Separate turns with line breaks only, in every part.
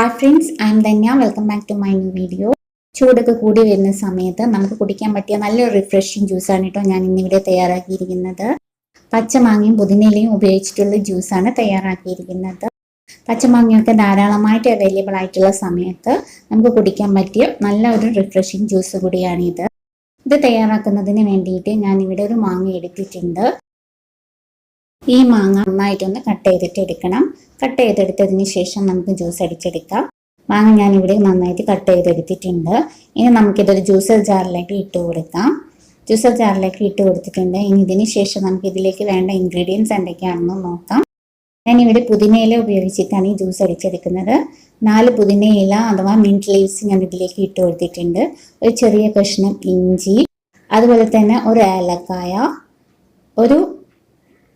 Hi friends I'm Dhanya welcome back to my new video ചൂടൊക്കെ കൂടി വരുന്ന സമയത്ത് നമുക്ക് കുടിക്കാൻ പറ്റിയ നല്ലൊരു റിഫ്രഷിങ് ജ്യൂസാണ് കേട്ടോ ഞാൻ ഇന്നിവിടെ തയ്യാറാക്കിയിരിക്കുന്നത്. പച്ചമാങ്ങയും പുതിനയിലയും ഉപയോഗിച്ചിട്ടുള്ള ജ്യൂസാണ് തയ്യാറാക്കിയിരിക്കുന്നത്. പച്ചമാങ്ങയൊക്കെ ധാരാളമായിട്ട് അവൈലബിൾ ആയിട്ടുള്ള സമയത്ത് നമുക്ക് കുടിക്കാൻ പറ്റിയ നല്ല ഒരു റിഫ്രഷിങ് ജ്യൂസ് കൂടിയാണിത്. ഇത് തയ്യാറാക്കുന്നതിന് വേണ്ടിയിട്ട് ഞാൻ ഇവിടെ ഒരു മാങ്ങ എടുത്തിട്ടുണ്ട്. ഈ മാങ്ങ നന്നായിട്ടൊന്ന് കട്ട് ചെയ്തിട്ട് എടുക്കണം. കട്ട് ചെയ്തെടുത്തതിന് ശേഷം നമുക്ക് ജ്യൂസ് അടിച്ചെടുക്കാം. മാങ്ങ ഞാൻ ഇവിടെ നന്നായിട്ട് കട്ട് ചെയ്തെടുത്തിട്ടുണ്ട്. ഇനി നമുക്കിതൊരു ജ്യൂസർ ജാറിലേക്ക് ഇട്ട് കൊടുക്കാം. ജ്യൂസർ ജാറിലേക്ക് ഇട്ട് കൊടുത്തിട്ടുണ്ട്. ഇനി ഇതിന് ശേഷം നമുക്ക് ഇതിലേക്ക് വേണ്ട ഇൻഗ്രീഡിയൻസ് എന്തൊക്കെയാണെന്ന് നോക്കാം. ഞാൻ ഇവിടെ പുതിനയില ഉപയോഗിച്ചിട്ടാണ് ഈ ജ്യൂസ് അടിച്ചെടുക്കുന്നത്. നാല് പുതിനയില അഥവാ മിന്റ് ലീവ്സ് ഞാൻ ഇതിലേക്ക് ഇട്ട് കൊടുത്തിട്ടുണ്ട്. ഒരു ചെറിയ കഷ്ണം ഇഞ്ചി. അതുപോലെ തന്നെ ഒരു ഏലക്കായ. ഒരു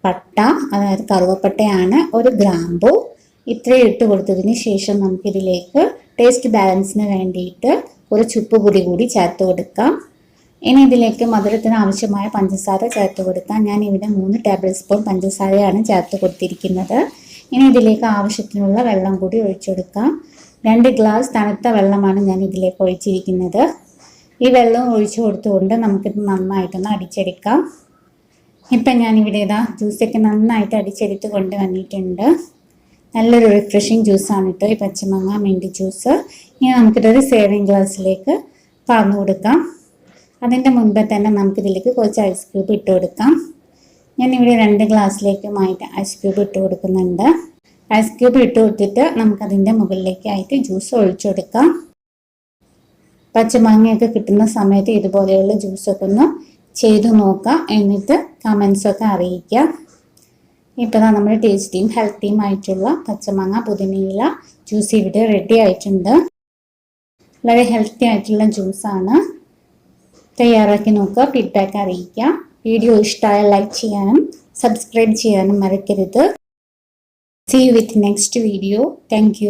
പട്ട അതായത് കറുവപ്പട്ടയാണ് ഒരു ഗ്രാമ്പു. ഇത്രയും ഇട്ട് കൊടുത്തതിന് ശേഷം നമുക്കിതിലേക്ക് ടേസ്റ്റ് ബാലൻസിന് വേണ്ടിയിട്ട് ഒരു ചുപ്പ് പൊടി കൂടി ചേർത്ത് കൊടുക്കാം. ഇനി ഇതിലേക്ക് മധുരത്തിന് ആവശ്യമായ പഞ്ചസാര ചേർത്ത് കൊടുക്കാം. ഞാൻ ഇവിടെ മൂന്ന് ടേബിൾ സ്പൂൺ പഞ്ചസാരയാണ് ചേർത്ത് കൊടുത്തിരിക്കുന്നത്. ഇനി ഇതിലേക്ക് ആവശ്യത്തിനുള്ള വെള്ളം കൂടി ഒഴിച്ചു കൊടുക്കാം. രണ്ട് ഗ്ലാസ് തണുത്ത വെള്ളമാണ് ഞാൻ ഇതിലേക്ക് ഒഴിച്ചിരിക്കുന്നത്. ഈ വെള്ളം ഒഴിച്ചു കൊടുത്തുകൊണ്ട് നമുക്കിത് നന്നായിട്ടൊന്ന് അടിച്ചെടുക്കാം. ഇപ്പം ഞാനിവിടെ ഇതാ ജ്യൂസൊക്കെ നന്നായിട്ട് അടിച്ചെടുത്ത് കൊണ്ടുവന്നിട്ടുണ്ട്. നല്ലൊരു റിഫ്രഷിങ് ജ്യൂസാണ് കേട്ടോ ഈ പച്ചമാങ്ങ മിന്റ് ജ്യൂസ് ഇനി നമുക്കിതൊരു സേവിങ് ഗ്ലാസ്സിലേക്ക് പറഞ്ഞു കൊടുക്കാം. അതിന്റെ മുൻപേ തന്നെ നമുക്കിതിലേക്ക് കുറച്ച് ഐസ് ക്യൂബ് ഇട്ട് കൊടുക്കാം. ഞാനിവിടെ രണ്ട് ഗ്ലാസ്സിലേക്കുമായിട്ട് ഐസ് ക്യൂബ് ഇട്ട് കൊടുക്കുന്നുണ്ട്. ഐസ് ക്യൂബ് ഇട്ട് കൊടുത്തിട്ട് നമുക്കതിന്റെ മുകളിലേക്കായിട്ട് ജ്യൂസ് ഒഴിച്ചു കൊടുക്കാം. പച്ചമാങ്ങയൊക്കെ കിട്ടുന്ന സമയത്ത് ഇതുപോലെയുള്ള ജ്യൂസൊക്കെ ഒന്ന് ചെയ്തു നോക്കാം എന്നിട്ട് കമൻസൊക്കെ അറിയിക്കാം. ഇപ്പോൾ നമ്മൾ ടേസ്റ്റിയും ഹെൽത്തിയും ആയിട്ടുള്ള പച്ചമാങ്ങ പുതിനയില ജ്യൂസ് ഇവിടെ റെഡി ആയിട്ടുണ്ട്. വളരെ ഹെൽത്തി ആയിട്ടുള്ള ജ്യൂസാണ് തയ്യാറാക്കി നോക്കുക ഫീഡ്ബാക്ക് അറിയിക്കുക വീഡിയോ ഇഷ്ടമായ ലൈക്ക് ചെയ്യാനും സബ്സ്ക്രൈബ് ചെയ്യാനും മറക്കരുത്. See with next video thank